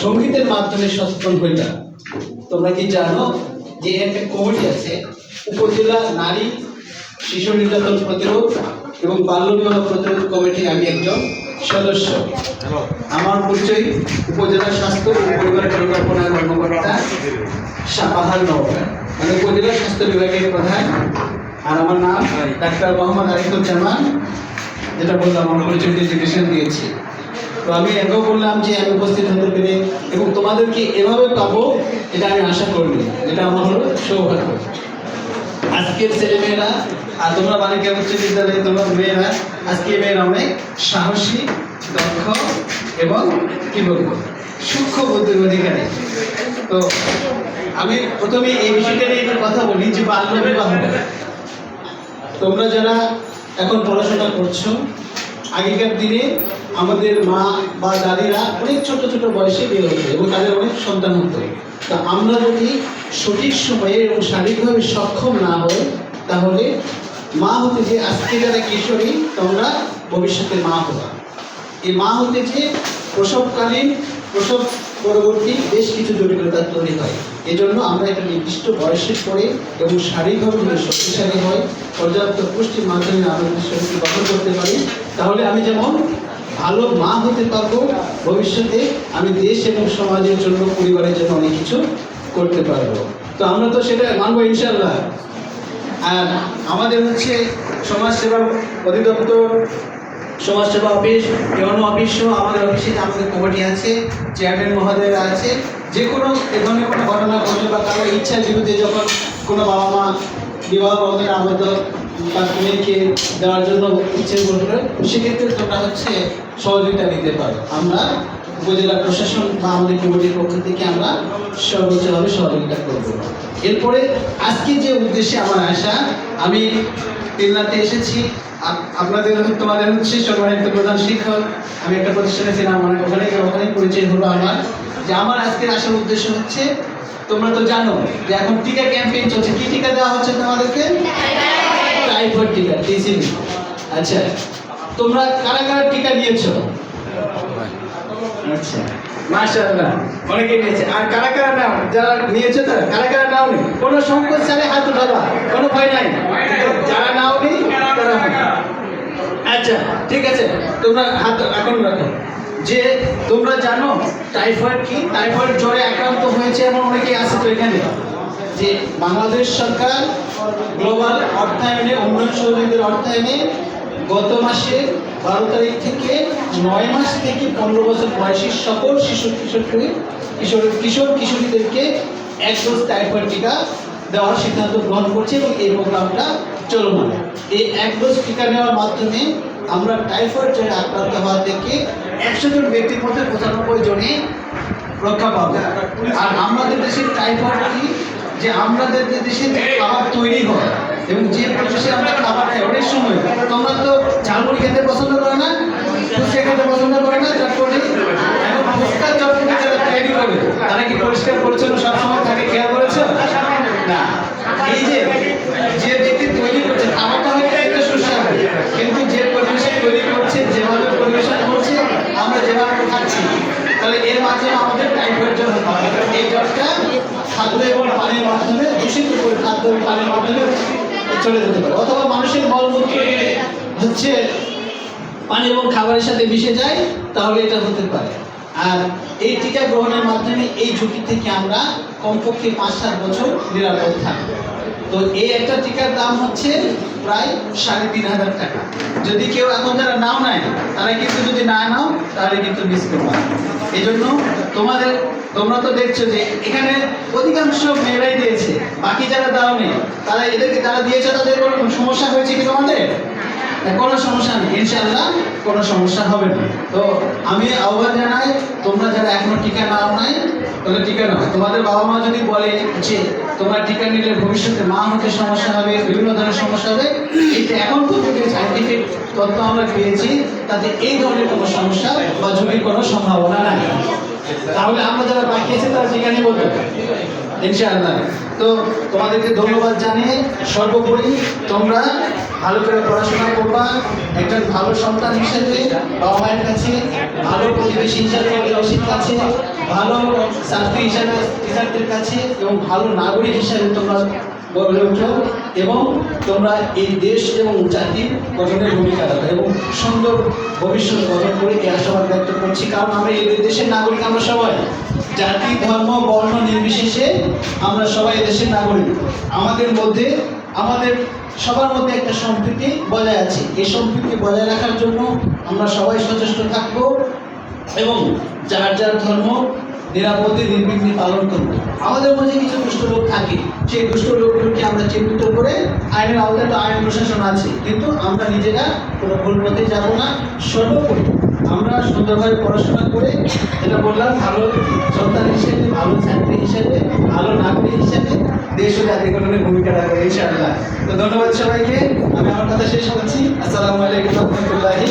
সঙ্গীতের মাধ্যমে সচেতন হইতা। তোমরা কি জানো যে একটা কমিটি আছে? উপজেলা নারী শিশু নির্যাতন প্রতিরোধ এবং বাল্য বিবাহ প্রতিরোধ কমিটি আমি একজন সদস্য। আমার পরিচয় উপজেলা স্বাস্থ্য ও পরিবার পরিকল্পনা কর্মকর্তা সাপাহার নওগাঁ মানে উপজেলা স্বাস্থ্য বিভাগের প্রধান আর আমার নাম ডাক্তার মোহাম্মদ আরিফুল আরিফুজ্জামান যেটা বললাম, আমার পরিচয় দিয়েছি তো আমি এটাও বললাম যে আমি উপস্থিত হতে পেরে এবং তোমাদেরকে এভাবে পাবো এটা আমি আশা করিনি। এটা আমার হলো সৌভাগ্য। আজকের ছেলেমেয়েরা, আর তোমরা বালিকা উচ্চ বিদ্যালয়ে তোমরা মেয়েরা, আজকে মেয়েরা অনেক সাহসী, দক্ষ এবং কি বলব, সূক্ষ্ম বুদ্ধির অধিকারী। তো আমি প্রথমে এই বিষয়টা নিয়ে কথা বলি যে বাল্য বিবাহ তোমরা যারা এখন পড়াশোনা করছ, আগেকার দিনে আমাদের মা বা দাদিরা অনেক ছোট ছোট বয়সে বিয়ে হতো এবং তাদের অনেক সন্তান হতো। তা আমরা যদি সঠিক সময়ে এবং শারীরিকভাবে সক্ষম না হই, তাহলে মা হতে যে আজকে যারা কিশোরী, তোমরা ভবিষ্যতে মা হবা। এই মা হতে যে প্রসবকালীন, প্রসব পরবর্তী বেশ কিছু জটিলতা তৈরি হয়। এই জন্য আমরা একটা নির্দিষ্ট বয়সে পড়ে এবং শারীরিকভাবে শক্তিশালী হয় পর্যাপ্ত পুষ্টির মাধ্যমে আমাদের শরীরকে গঠন করতে পারি, তাহলে আমি যেমন ভালো মা হতে পারব ভবিষ্যতে। আমি দেশ এবং সমাজের জন্য, পরিবারের জন্য অনেক কিছু করতে পারব। তো আমরা তো সেটা মানবো ইনশাল্লাহ আর আমাদের হচ্ছে সমাজসেবা অধিদপ্তর, সমাজসেবা অফিস, ইউনো অফিস সহ আমাদের অফিসে আমাদের কমিটি আছে, চেয়ারম্যান মহোদয় আছে। যে কোনো এ ধরনের কোনো ঘটনা ঘটলে বা কারও ইচ্ছার বিরুদ্ধে যখন কোনো বাবা মা বিবাহ বন্ধনে আবদ্ধ তার মেয়েকে দেওয়ার জন্য ইচ্ছে করবে সেক্ষেত্রে তোমরা হচ্ছে সহযোগিতা নিতে পারো। আমরা উপজেলা প্রশাসন বা আমাদের কমিটির পক্ষ থেকে আমরা সর্বোচ্চভাবে সহযোগিতা করব। এরপরে আজকে যে উদ্দেশ্যে আমার আসা, আমি তিলনাতে এসেছি। আপনাদের তোমাদের হচ্ছে সম্মানিত প্রধান শিক্ষক। আমি একটা প্রতিষ্ঠানে ছিলাম মানে ওখানে ওখানে পরিচয় হলো আমার। যে আমার আজকের আসার উদ্দেশ্য হচ্ছে তোমরা তো জানো যে এখন টিকা ক্যাম্পেইন চলছে। কি টিকা দেওয়া হচ্ছে তোমাদেরকে? টাইফয়েড টিকা টিসিবি আচ্ছা তোমরা কারা কারা টিকা নিয়েছো আচ্ছা মাশাআল্লাহ অনেকে নিয়েছে। আর কারা কারা নাও, যারা নিয়েছে তারা, কারা কারা নাও কোনো সংকোচ ছাড়াই হাত উঠাবা, কোনো ভয় নাই। যারা নাও নি তারা আচ্ছা ঠিক আছে, তোমরা হাত এখন রাখো। যে তোমরা জানো টাইফয়েড কি? টাইফয়েড জ্বরে আক্রান্ত হয়েছে অনেকেই আছে তো এখানে, যে বাংলাদেশ সরকার গ্লোবাল অর্থায়নে, উন্নয়ন সহযোগীদের অর্থায়নে গত মাসে বারো তারিখ থেকে নয় মাস থেকে পনেরো বছর বয়সী সকল শিশু কিশোরকে, কিশোর কিশোর কিশোরীদেরকে এক ডোজ টাইফয়েড টিকা দেওয়ার সিদ্ধান্ত গ্রহণ করছে এবং এই প্রোগ্রামটা চলমান। এই এক ডোজ টিকা নেওয়ার মাধ্যমে আমরা টাইফয়েড জ্বরে আক্রান্ত হওয়া থেকে একশো জন ব্যক্তির মধ্যে পঁচানব্বই জনে রক্ষা পাবো। আর আমাদের দেশের টাইফয়েড কি? যে আমাদের দেশে খাবার তৈরি হয় এবং যে প্রসেসে আমরা খাবার খাই, অনেক সময় তোমরা তো ঝালমুড়ি খেতে পছন্দ করে না খেতে পছন্দ করে না, চটপটি? এখন ফুচকা, চটপটি যারা তৈরি করে, তারা কি পরিষ্কার পরিচ্ছন্ন সবসময় থাকে খেয়াল করেছ না এই যে যে ব্যক্তি তৈরি করছে খাবারটা হয়তো একটা সুস্বাদু কিন্তু যে পরিবেশে তৈরি করছে যেভাবে পরিবেশন করছে আমরা যেভাবে খাচ্ছি তাহলে এর মাধ্যমে হচ্ছে পানি এবং খাবারের সাথে মিশে যায়, তাহলে এটা হতে পারে। আর এই টিকা গ্রহণের মাধ্যমে এই ঝুঁকি থেকে আমরা কমপক্ষে পাঁচ সাত বছর নিরাপদ থাকব। তো এই একটা টিকার দাম হচ্ছে প্রায় সাড়ে তিন হাজার টাকা। যদি কেউ এখন যারা নাও নেয়, তারা কিন্তু যদি না নাও, তাহলে কিন্তু মিস করবে এই জন্য তোমাদের, তোমরা তো দেখছ যে এখানে অধিকাংশ মেয়েরাই দিয়েছে, বাকি যারা দাও নেই, তারা এদেরকে, তারা দিয়েছে তাদের কোনো সমস্যা হয়েছে কি তোমাদের? কোনো সমস্যা নেই ইনশাল্লাহ কোনো সমস্যা হবে না। তো আমি আহ্বান জানাই, তোমরা যারা এখনও টিকা নাও নাই, তাহলে টিকা নাও। তোমাদের বাবা মা যদি বলে যে তোমরা টিকা নিলে ভবিষ্যতে মা হতে সমস্যা হবে, বিভিন্ন ধরনের সমস্যা হবে। এটা এখন পর্যন্ত সাইন্টিফিক তথ্য আমরা পেয়েছি, তাতে এই ধরনের কোনো সমস্যা বা ঝুঁকির কোনো সম্ভাবনা নাই। তাহলে আমরা যারা বাকি আছে তারা টিকা বলতে ইনশাআল্লাহ। তো তোমাদেরকে ধন্যবাদ জানিয়ে সর্বোপরি তোমরা ভালো করে পড়াশোনা করবা, একজন ভালো সন্তান হিসেবে বাবা মায়ের কাছে ভালো পরিবেশ হিসাবে অভিভাবকের কাছে ভালো ছাত্রী হিসাবে টিচারদের কাছে এবং ভালো নাগরিক হিসাবে তোমরা গড়ে ওঠো এবং তোমরা এই দেশ এবং জাতির গঠনের ভূমিকা রাখো এবং সুন্দর ভবিষ্যৎ গঠন করে এই আশাবাদ ব্যক্ত করছি। কারণ আমরা এই দেশের নাগরিক আমরা সবাই। জাতি, ধর্ম, বর্ণ নির্বিশেষে আমরা সবাই দেশের নাগরিক। আমাদের মধ্যে, আমাদের সবার মধ্যে একটা সম্প্রীতি বজায় আছে। এই সম্প্রীতি বজায় রাখার জন্য আমরা সবাই সচেষ্ট থাকব এবং যার যার ধর্ম নিরাপদে, নির্বিঘ্নে পালন করব। আমাদের মধ্যে কিছু দুষ্ট লোক থাকে। সেই দুষ্ট লোকগুলোকে আমরা চিহ্নিত করে আইনের আওতায়, তো আইন প্রশাসন আছে। কিন্তু আমরা নিজেরা কোনো ভুল পথে যাব না। সর্বোপরি আমরা সুন্দরভাবে পড়াশোনা করে, যেটা বললাম, ভালো দেশ ও জাতি গঠনের ভূমিকা করে ইনশাআল্লাহ। তো ধন্যবাদ সবাইকে। আমি আমার কথা শেষ করছি। আসসালামু আলাইকুম রহমতুল্লাহি।